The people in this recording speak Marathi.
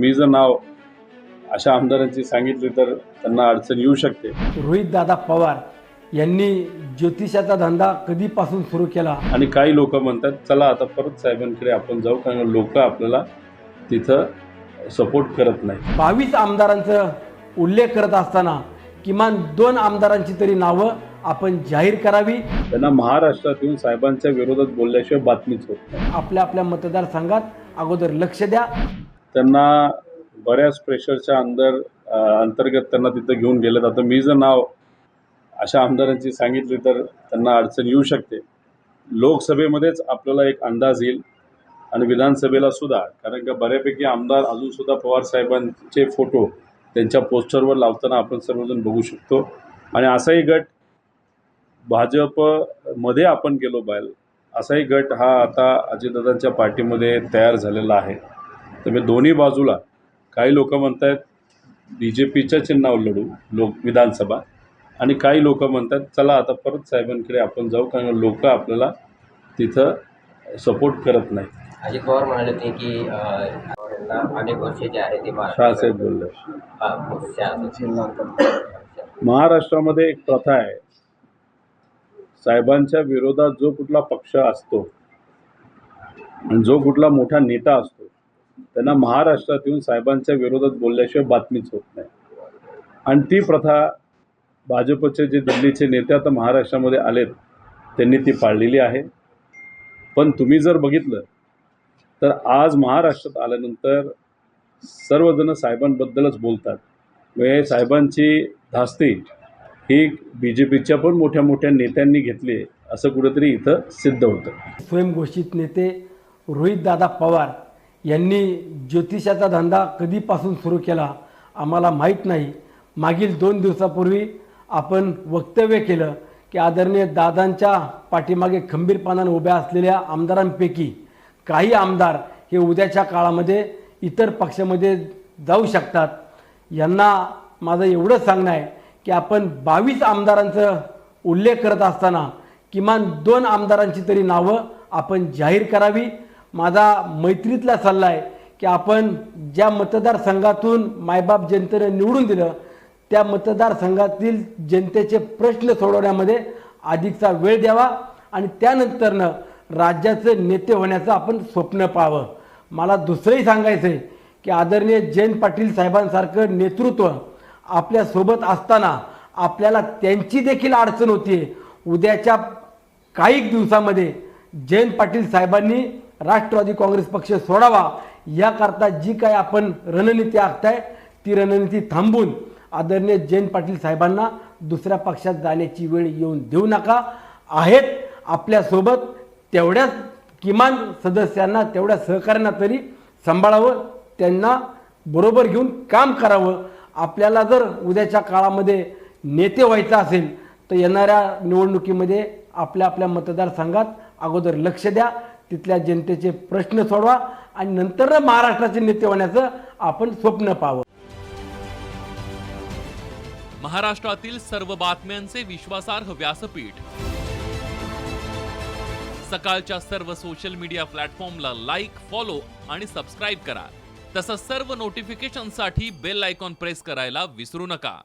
मी जर नाव अशा आमदारांची सांगितली तर त्यांना अडचण येऊ शकते. रोहित दादा पवार यांनी ज्योतिषाचा धंदा कधीपासून सुरू केला? आणि काही लोक म्हणतात चला आता परत साहेबांकडे आपण जाऊ कारण लोक आपल्याला तिथं सपोर्ट करत नाही बावीस आमदारांचं उल्लेख करत असताना किमान दोन आमदारांची तरी नावं आपण जाहीर करावी. त्यांना महाराष्ट्रात येऊन साहेबांच्या विरोधात बोलल्याशिवाय बातमीच होत आपल्या आपल्या मतदारसंघात अगोदर लक्ष द्या. त्यांना बऱ्याच प्रेशरच्या अंदर अंतर्गत त्यांना तिथं घेऊन गेलं आता मी जर नाव अशा आमदारांची सांगितली तर त्यांना अडचण येऊ शकते. लोकसभेमध्येच आपल्याला एक अंदाज येईल आणि विधानसभेला सुद्धा कारण का बऱ्यापैकी आमदार अजूनसुद्धा पवार साहेबांचे फोटो त्यांच्या पोस्टरवर लावताना आपण सर्वजण बघू शकतो. आणि असाही गट भाजपमध्ये आपण गेलो बाहेर असाही गट हा आता अजितदादांच्या पार्टीमध्ये तयार झालेला आहे. तर मी दोन्ही बाजूला काही लोक म्हणत आहेत बी जे पीच्या चिन्हावर लढू लोक विधानसभा. आणि काही लोक म्हणतात चला आता परत साहेबांकडे आपण जाऊ कारण लोक आपल्याला तिथं सपोर्ट करत नाही अजित पवार म्हणाले होते की यांना अनेक वर्ष जे आहे ते शहासाहेब बोलले. महाराष्ट्र महाराष्ट्रामध्ये एक प्रथा आहे. साहेबांच्या विरोधात जो कुठला पक्ष असतो आणि जो कुठला मोठा नेता असतो त्यांना महाराष्ट्रात येऊन साहेबांच्या विरोधात बोलल्याशिवाय बातमीच होत नाही. आणि ती प्रथा भाजपचे जे दिल्लीचे नेते आता महाराष्ट्रामध्ये आलेत त्यांनी ती पाळलेली आहे. पण तुम्ही जर बघितलं तर आज महाराष्ट्रात आल्यानंतर सर्वजण साहेबांबद्दलच बोलतात. म्हणजे साहेबांची धास्ती ही बी जे पीच्या पण मोठ्या मोठ्या नेत्यांनी घेतली आहे असं कुठेतरी इथं सिद्ध होतं. स्वयंघोषित नेते रोहितदादा पवार यांनी ज्योतिषाचा धंदा कधीपासून सुरू केला आम्हाला माहीत नाही. मागील दोन दिवसापूर्वी आपण वक्तव्य केलं की आदरणीय दादांच्या पाठीमागे खंबीरपणाने उभ्या असलेल्या आमदारांपैकी काही आमदार हे उद्याच्या काळामध्ये इतर पक्षामध्ये जाऊ शकतात. यांना माझं एवढंच सांगणं आहे की आपण बावीस आमदारांचं उल्लेख करत असताना किमान दोन आमदारांची तरी नावं आपण जाहीर करावी. माझा मैत्रीतला सल्ला आहे की आपण ज्या मतदारसंघातून मायबाप जनतेनं निवडून दिलं त्या मतदारसंघातील जनतेचे प्रश्न सोडवण्यामध्ये अधिकचा वेळ द्यावा आणि त्यानंतरनं राज्याचे नेते होण्याचं आपण स्वप्न पाहावं. मला दुसरंही सांगायचं आहे की आदरणीय जयंत पाटील साहेबांसारखं नेतृत्व आपल्यासोबत असताना आपल्याला त्यांची देखील अडचण होती उद्याच्या काही दिवसामध्ये जयंत पाटील साहेबांनी राष्ट्रवादी काँग्रेस पक्ष सोडावा याकरता जी काय आपण रणनीती आखताय ती रणनीती थांबून आदरणीय जयंत पाटील साहेबांना दुसऱ्या पक्षात जाण्याची वेळ येऊन देऊ नका. आहेत आपल्यासोबत तेवढ्याच किमान सदस्यांना तेवढ्या सहकार्यांना तरी सांभाळावं त्यांना बरोबर घेऊन काम करावं. आपल्याला जर उद्याच्या काळामध्ये नेते व्हायचं असेल तर येणाऱ्या निवडणुकीमध्ये आपल्या आपल्या मतदारसंघात अगोदर लक्ष द्या. तिथल्या जनतेचे प्रश्न सोडवा आणि नंतर महाराष्ट्राचे नेते होण्याचं आपण स्वप्न पाहावं. महाराष्ट्रातील सर्व बातम्यांचे विश्वासार्ह व्यासपीठ. सकाळच्या सर्व सोशल मीडिया प्लॅटफॉर्मला लाईक फॉलो आणि सबस्क्राईब करा. तसंच सर्व नोटिफिकेशनसाठी बेल आयकॉन प्रेस करायला विसरू नका.